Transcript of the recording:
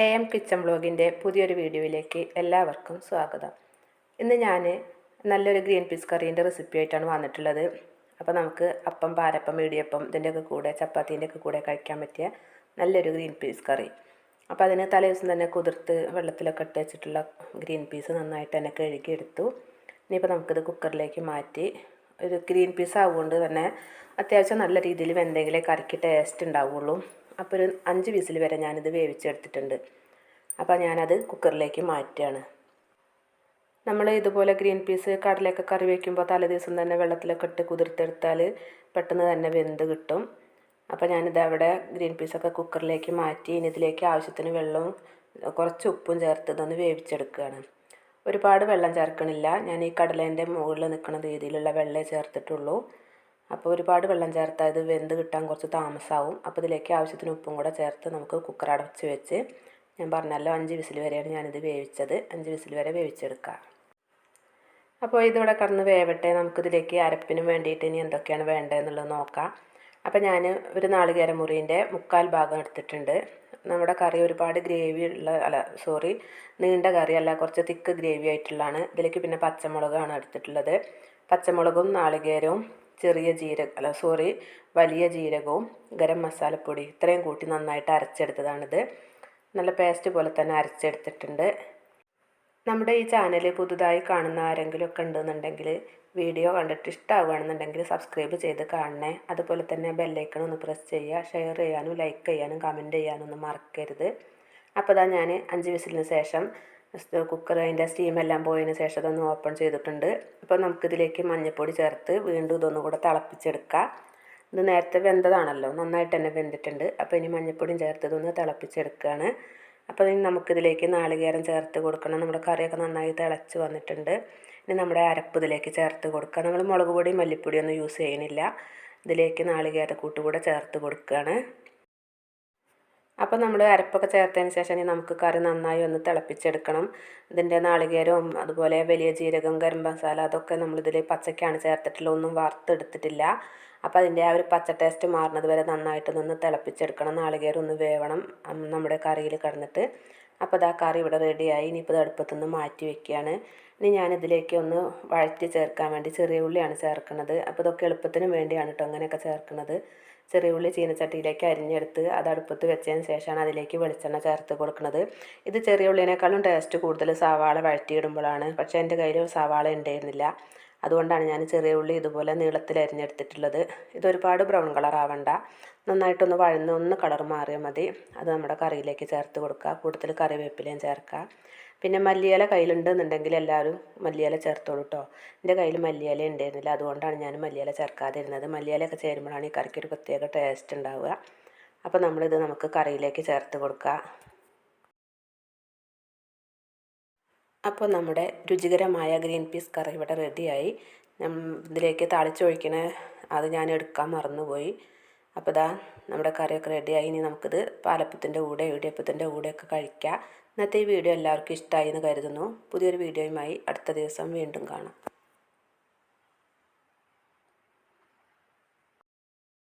A M kitchen വ്ലോഗിന്റെ പുതിയൊരു വീഡിയോയിലേക്ക് എല്ലാവർക്കും സ്വാഗതം. ഇന്ന് ഞാൻ നല്ലൊരു ഗ്രീൻ പീസ് കറീന്റെ റെസിപ്പി ആയിട്ടാണ് വന്നിട്ടുള്ളത്. അപ്പോൾ നമുക്ക് അപ്പം പാലപ്പം ഇടിയപ്പം ഇതിന്റെയൊക്കെ കൂടെ ചപ്പാത്തീന്റെയൊക്കെ കൂടെ കഴിക്കാൻ പറ്റിയ നല്ലൊരു ഗ്രീൻ പീസ് കറി. അപ്പോൾ അതിന് തലേദിവസം തന്നെ കുതിർത്ത് വെള്ളത്തിലൊക്കെ ഇട്ട് വെച്ചിട്ടുള്ള ഗ്രീൻ പീസ് നന്നായിട്ട് തന്നെ കഴുകിയെടുത്തു. ഇനിയിപ്പോൾ നമുക്കിത് കുക്കറിലേക്ക് മാറ്റി ഒരു ഗ്രീൻ പീസ് ആവുകൊണ്ട് തന്നെ അത്യാവശ്യം നല്ല രീതിയിൽ വെന്തെങ്കിലേ കറിക്ക് ടേസ്റ്റ് ഉണ്ടാവുള്ളൂ. അപ്പോൾ ഒരു അഞ്ച് വിസിൽ വരെ ഞാനിത് വേവിച്ചെടുത്തിട്ടുണ്ട്. അപ്പോൾ ഞാനത് കുക്കറിലേക്ക് മാറ്റുകയാണ്. നമ്മൾ ഇതുപോലെ ഗ്രീൻ പീസ് കടലയൊക്കെ കറി വയ്ക്കുമ്പോൾ തലേ ദിവസം തന്നെ വെള്ളത്തിലൊക്കെ ഇട്ട് കുതിർത്തെടുത്താൽ പെട്ടെന്ന് തന്നെ വെന്ത് കിട്ടും. അപ്പോൾ ഞാനിത് അവിടെ ഗ്രീൻ പീസൊക്കെ കുക്കറിലേക്ക് മാറ്റി ഇനി ഇതിലേക്ക് ആവശ്യത്തിന് വെള്ളവും കുറച്ച് ഉപ്പും ചേർത്ത് ഇതൊന്ന് വേവിച്ചെടുക്കുകയാണ്. ഒരുപാട് വെള്ളം ചേർക്കണില്ല. ഞാൻ ഈ കടലേന്റെ മുകളിൽ നിൽക്കുന്ന രീതിയിലുള്ള വെള്ളമേ ചേർത്തിട്ടുള്ളൂ. അപ്പോൾ ഒരുപാട് വെള്ളം ചേർത്താൽ ഇത് വെന്ത് കിട്ടാൻ കുറച്ച് താമസമാവും അപ്പോൾ ഇതിലേക്ക് ആവശ്യത്തിന് ഉപ്പും കൂടെ ചേർത്ത് നമുക്ക് കുക്കർ അടച്ച് വെച്ച് ഞാൻ പറഞ്ഞല്ലോ അഞ്ച് വിസിൽ വരെയാണ് ഞാനിത് വേവിച്ചത്. അഞ്ച് വിസിൽ വരെ വേവിച്ചെടുക്കുക. അപ്പോൾ ഇതിവിടെ കടന്ന് വേവട്ടെ. നമുക്കിതിലേക്ക് അരപ്പിനും വേണ്ടിയിട്ട് ഇനി എന്തൊക്കെയാണ് വേണ്ടതെന്നുള്ളത് നോക്കാം. അപ്പോൾ ഞാൻ ഒരു നാളികേര മുറിന്റെ മുക്കാൽ ഭാഗം എടുത്തിട്ടുണ്ട്. നമ്മുടെ കറി ഒരുപാട് ഗ്രേവി ഉള്ള അല്ല സോറി നീണ്ട കറി അല്ല കുറച്ച് തിക്ക് ഗ്രേവി ആയിട്ടുള്ളതാണ്. ഇതിലേക്ക് പിന്നെ പച്ചമുളകാണ് എടുത്തിട്ടുള്ളത്. പച്ചമുളകും നാളികേരവും ചെറിയ ജീരക അല്ല സോറി വലിയ ജീരകവും ഗരം മസാലപ്പൊടി ഇത്രയും കൂട്ടി നന്നായിട്ട് അരച്ചെടുത്തതാണിത്. നല്ല പേസ്റ്റ് പോലെ തന്നെ അരച്ചെടുത്തിട്ടുണ്ട്. നമ്മുടെ ഈ ചാനൽ പുതുതായി കാണുന്ന ആരെങ്കിലും ഒക്കെ ഉണ്ടെന്നുണ്ടെങ്കിൽ വീഡിയോ കണ്ടിട്ട് ഇഷ്ടമാവുകയാണെന്നുണ്ടെങ്കിൽ സബ്സ്ക്രൈബ് ചെയ്ത് കാണണേ. അതുപോലെ തന്നെ ബെല്ലൈക്കൺ ഒന്ന് പ്രസ് ചെയ്യുക. ഷെയർ ചെയ്യാനും ലൈക്ക് ചെയ്യാനും കമന്റ് ചെയ്യാനും ഒന്നും മറക്കരുത്. അപ്പോൾ ഞാൻ അഞ്ച് വിസിലിന് ശേഷം കുക്കർ അതിന്റെ സ്റ്റീമെല്ലാം പോയതിന് ശേഷം അതൊന്ന് ഓപ്പൺ ചെയ്തിട്ടുണ്ട്. അപ്പോൾ നമുക്കിതിലേക്ക് മഞ്ഞൾപ്പൊടി ചേർത്ത് വീണ്ടും ഇതൊന്നും കൂടെ തിളപ്പിച്ചെടുക്കാം. ഇത് നേരത്തെ വെന്തതാണല്ലോ നന്നായിട്ട് തന്നെ വെന്തിട്ടുണ്ട്. അപ്പോൾ ഇനി മഞ്ഞൾപ്പൊടിയും ചേർത്ത് ഇതൊന്ന് തിളപ്പിച്ചെടുക്കുകയാണ്. അപ്പോൾ ഇനി നമുക്കിതിലേക്ക് നാളികേരം ചേർത്ത് കൊടുക്കണം. നമ്മുടെ കറിയൊക്കെ നന്നായി തിളച്ച് വന്നിട്ടുണ്ട്. ഇനി നമ്മുടെ അരപ്പ് ഇതിലേക്ക് ചേർത്ത് കൊടുക്കുക. നമ്മൾ മുളക് പൊടി മല്ലിപ്പൊടിയൊന്നും യൂസ് ചെയ്യണില്ല ഇതിലേക്ക് നാളികേര കൂട്ടുകൂടെ ചേർത്ത് കൊടുക്കുകയാണ്. അപ്പോൾ നമ്മൾ അരപ്പൊക്കെ ചേർത്തതിന് ശേഷം നമുക്ക് കറി നന്നായി ഒന്ന് തിളപ്പിച്ചെടുക്കണം. ഇതിന്റെ നാളികേരവും അതുപോലെ വലിയ ജീരകം ഗരം മസാല അതൊക്കെ നമ്മളിതിൽ പച്ചക്കാണ് ചേർത്തിട്ടുള്ള ഒന്നും വറുത്തെടുത്തിട്ടില്ല. അപ്പോൾ അതിന്റെ ആ ഒരു പച്ച ടേസ്റ്റ് മാറുന്നത് വരെ നന്നായിട്ടൊന്ന് തിളപ്പിച്ചെടുക്കണം. നാളികേരം ഒന്ന് വേവണം നമ്മുടെ കറിയിൽ കിടന്നിട്ട്. അപ്പോൾ അതാ കറി ഇവിടെ റെഡിയായി. ഇനിയിപ്പോൾ ഇത് അടുപ്പത്തുനിന്ന് മാറ്റി വെക്കുകയാണ്. ഇനി ഞാനിതിലേക്ക് ഒന്ന് വഴറ്റി ചേർക്കാൻ വേണ്ടി ചെറിയ ഉള്ളിയാണ് ചേർക്കുന്നത്. അപ്പോൾ ഇതൊക്കെ എളുപ്പത്തിന് വേണ്ടിയാണ് കേട്ടോ അങ്ങനെയൊക്കെ ചേർക്കുന്നത്. ചെറിയ ഉള്ളി ചീനച്ചട്ടിയിലേക്ക് അരിഞ്ഞെടുത്ത് അത് അടുപ്പത്ത് വെച്ചതിന് ശേഷമാണ് അതിലേക്ക് വെളിച്ചെണ്ണ ചേർത്ത് കൊടുക്കുന്നത്. ഇത് ചെറിയ ഉള്ളിനേക്കാളും ടേസ്റ്റ് കൂടുതൽ സവാള വഴറ്റിയിടുമ്പോഴാണ്. പക്ഷേ എന്റെ കയ്യിൽ സവാള ഉണ്ടായിരുന്നില്ല. അതുകൊണ്ടാണ് ഞാൻ ചെറിയ ഉള്ളി ഇതുപോലെ നീളത്തിൽ അരിഞ്ഞെടുത്തിട്ടുള്ളത്. ഇതൊരുപാട് ബ്രൗൺ കളർ ആവണ്ട. നന്നായിട്ടൊന്ന് വഴന്ന് ഒന്ന് കളർ മാറിയാൽ മതി. അത് നമ്മുടെ കറിയിലേക്ക് ചേർത്ത് കൊടുക്കുക. കൂടുതൽ കറിവേപ്പിലയും ചേർക്കുക. പിന്നെ മല്ലിയില കയ്യിലുണ്ടെന്നുണ്ടെങ്കിൽ എല്ലാവരും മല്ലിയില ചേർത്തോളൂ കേട്ടോ എന്റെ കയ്യിൽ മല്ലിയില ഉണ്ടായിരുന്നില്ല അതുകൊണ്ടാണ് ഞാൻ മല്ലിയില ചേർക്കാതിരുന്നത്. മല്ലിയിലയൊക്കെ ചേരുമ്പോഴാണ് ഈ കറിക്ക് ഒരു പ്രത്യേക ടേസ്റ്റ് ഉണ്ടാവുക. അപ്പോൾ നമ്മളിത് നമുക്ക് കറിയിലേക്ക് ചേർത്ത് കൊടുക്കുക. അപ്പോൾ നമ്മുടെ രുചികരമായ ഗ്രീൻ പീസ് കറി ഇവിടെ റെഡിയായി. ഇതിലേക്ക് താളിച്ചൊഴിക്കണ അത് ഞാൻ എടുക്കാൻ മറന്നുപോയി. അപ്പോൾ ഇതാ നമ്മുടെ കറിയൊക്കെ റെഡിയായി. ഇനി നമുക്കിത് പാലപ്പത്തിന്റെ കൂടെ ഇടിയപ്പത്തിന്റെ കൂടെയൊക്കെ കഴിക്കാം. ഇന്നത്തെ ഈ വീഡിയോ എല്ലാവർക്കും ഇഷ്ടമായി എന്ന് കരുതുന്നു. പുതിയൊരു വീഡിയോയുമായി അടുത്ത ദിവസം വീണ്ടും കാണാം.